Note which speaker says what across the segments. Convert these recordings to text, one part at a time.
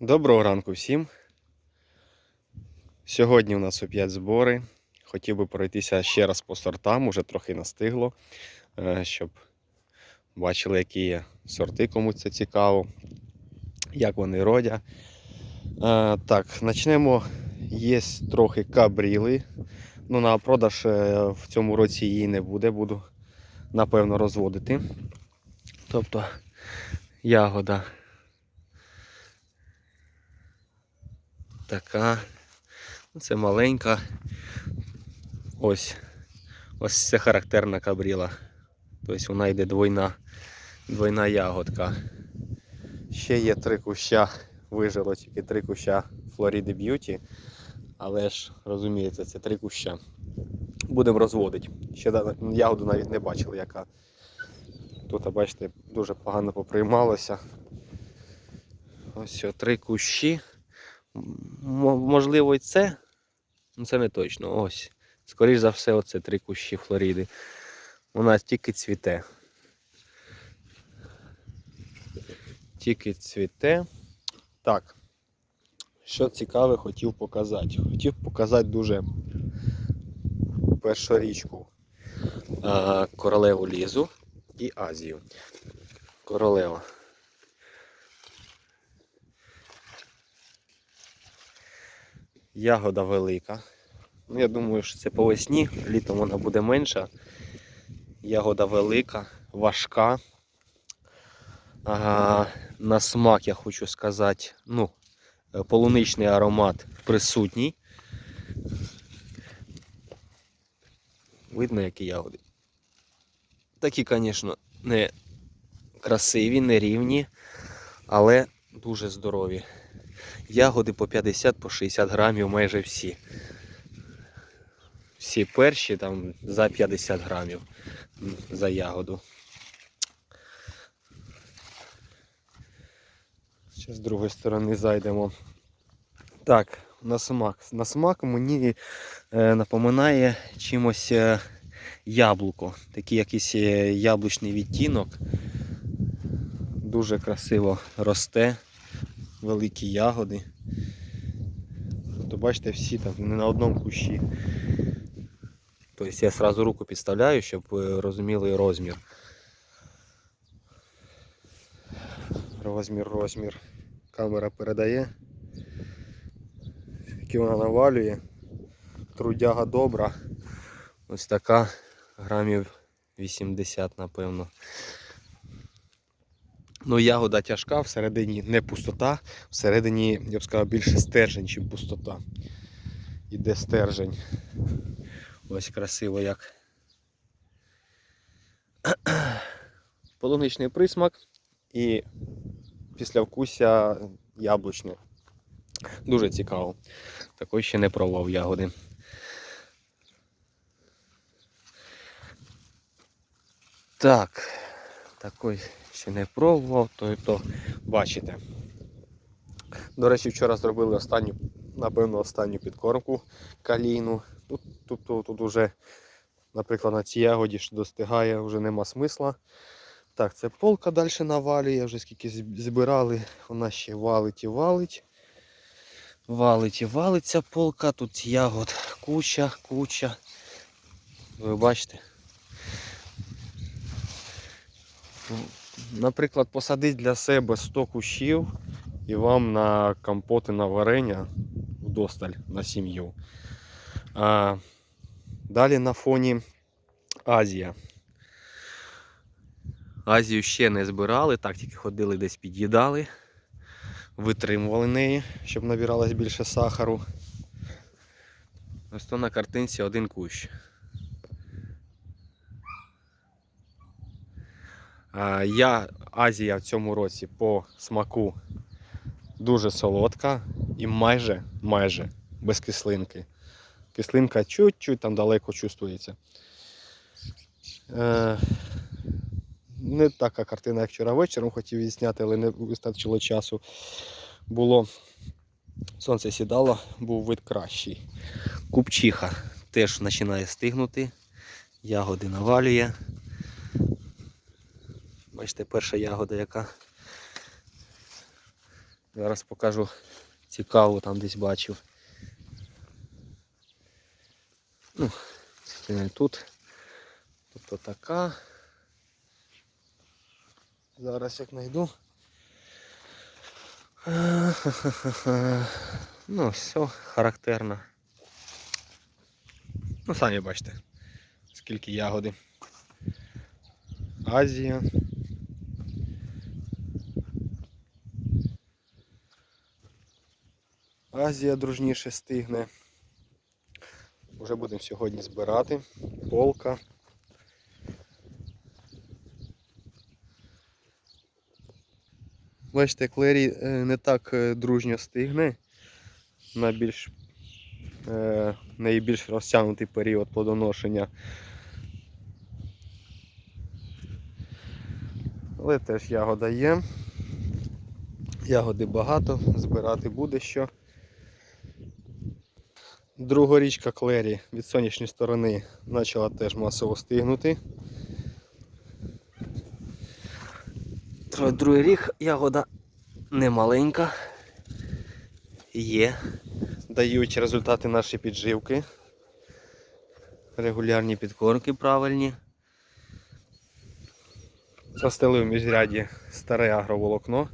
Speaker 1: Доброго ранку всім. Сьогодні у нас опять збори. Хотів би пройтися ще раз по сортам, уже трохи настигло, е, щоб бачили, які є сорти, кому це цікаво, як вони родять. Е, Так, почнемо. Є трохи кабріли. Ну, на продаж е, в цьому році її не буде, буду напевно розводити. Тобто ягода така. Це маленька. Ось. Ось це характерна кабріла. Тобто вона йде двойна, двойна ягодка. Ще є три куща, вижило тільки три куща Флоріди Б'юті. Але ж розумієте, це три куща. Будемо розводити. Ще ягоду навіть не бачили, яка. Тут, бачите, дуже погано поприймалося. Ось о, три кущі. Можливо, і це. Ну, це не точно. Ось. Скоріше за все, оце три кущі Флоріди. Вона тільки цвіте. Тільки цвіте. Так. Що цікаве, хотів показати. Хотів показати дуже першу річку. Королеву Лізу і Азію. Королева. Ягода велика. Ну, я думаю, що це по весні, літом вона буде менша. Ягода велика, важка. А, на смак я хочу сказати, ну, е, полуничний аромат присутній. Видно, які ягоди. Такі, звісно, не красиві, не рівні, але дуже здорові. Ягоди по 50 по 60 грамів майже всі. Всі перші там за 50 грамів за ягоду. Ще з другої сторони зайдемо. Так, на смак. На смак мені е, напоминає чимось е, яблуко. Такий якийсь е, яблучний відтінок. Дуже красиво росте великі ягоди. То бачите, всі там не на одному кущі. Тобто я одразу руку підставляю, щоб розуміли розмір. Розмір, розмір. Камера передає. Скільки вона навалює. Трудяга добра. Ось така грамів 80, напевно. Ну, ягода тяжка, всередині не пустота, всередині, я б сказав, більше стержень, ніж пустота. Іде стержень. Ось красиво як. Полуничний присмак і післявкуся яблучне. Дуже цікаво. Такої ще не пробував ягоди. Так, такої ще не пробував, то, і то бачите. До речі, вчора зробили останню, напевно, останню підкормку калійну. Тут, тут, тут, тут уже, наприклад, на цій ягоді, що достигає, вже нема смисла. Так, це полка далі навалює, вже скільки збирали, вона ще валить і валить. Валить і валиться полка, тут ягод куча, куча. Ви бачите? Наприклад, посадити для себе 100 кущів і вам на компоти на варення вдосталь на сім'ю. А, далі на фоні Азія. Азію ще не збирали, так тільки ходили десь під'їдали, витримували неї, щоб набиралось більше сахару. Ось то на картинці один кущ. Я Азія в цьому році по смаку дуже солодка і майже, майже без кислинки. Кислинка чуть-чуть там далеко чувствується. Е, не така картина, як вчора вечором хотів відзняти, але не вистачило часу. Було сонце сідало, був вид кращий. Купчиха теж починає стигнути, ягоди навалює. Бачите, перша ягода, яка Зараз покажу цікаву, там десь бачив. Ну, тут. Тобто така. Зараз як знайду. Ну, все характерно. Ну, самі бачите, скільки ягоди. Азія. Азія дружніше стигне. Уже будемо сьогодні збирати. Полка. Бачите, клері е, не так е, дружньо стигне. На більш е, найбільш розтягнутий період плодоношення. Але теж ягода є. Ягоди багато, збирати буде що. Друга річка Клері від сонячної сторони почала теж масово стигнути. Другий рік ягода не маленька. Є. Дають результати наші підживки. Регулярні підкормки правильні. Застелив в міжряді старе агроволокно.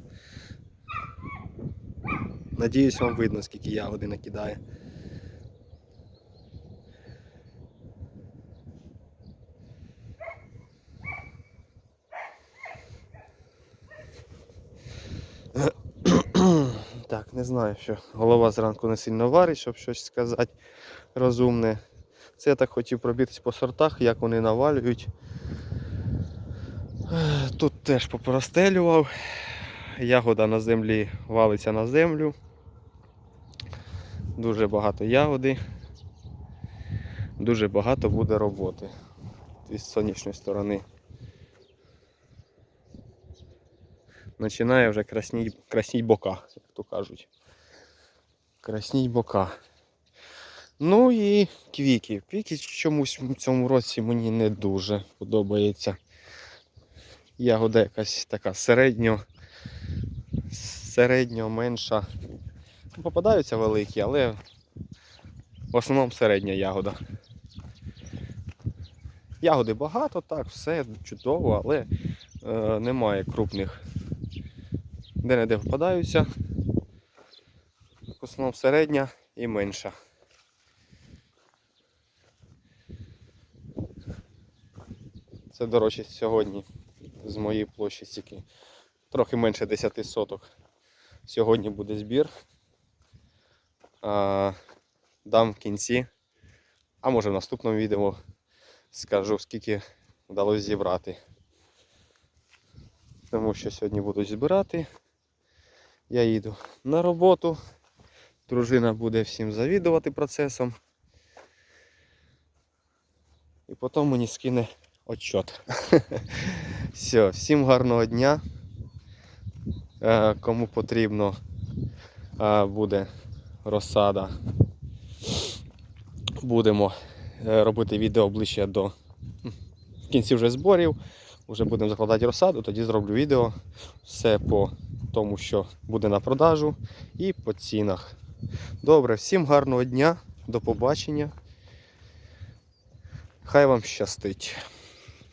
Speaker 1: Надіюсь, вам видно, скільки ягоди накидає. Так, не знаю, що голова зранку не сильно варить, щоб щось сказати розумне. Це я так хотів пробітись по сортах, як вони навалюють. Тут теж попростелював. Ягода на землі валиться на землю. Дуже багато ягоди. Дуже багато буде роботи з сонячної сторони. Починає вже красніть, красніть бока, як то кажуть. Красніть бока. Ну і квіки. Квіки чомусь в цьому році мені не дуже подобається. Ягода якась така середньо, середньо менша. Ну, Попадаються великі, але в основному середня ягода. Ягоди багато, так, все чудово, але е, немає крупних. Де-не-де попадаються. В основному середня і менша. Це, до речі, сьогодні з моєї площі стільки. Трохи менше 10 соток. Сьогодні буде збір. А, дам в кінці. А може в наступному відео скажу, скільки вдалося зібрати. Тому що сьогодні буду збирати. Я їду на роботу. Дружина буде всім завідувати процесом. І потім мені скине отчет. Все, всім гарного дня. Е, Кому потрібно е, буде розсада. Будемо е, робити відео ближче до в кінці вже зборів. Вже будемо закладати розсаду, тоді зроблю відео. Все по тому, що буде на продажу і по цінах. Добре, всім гарного дня, до побачення. Хай вам щастить.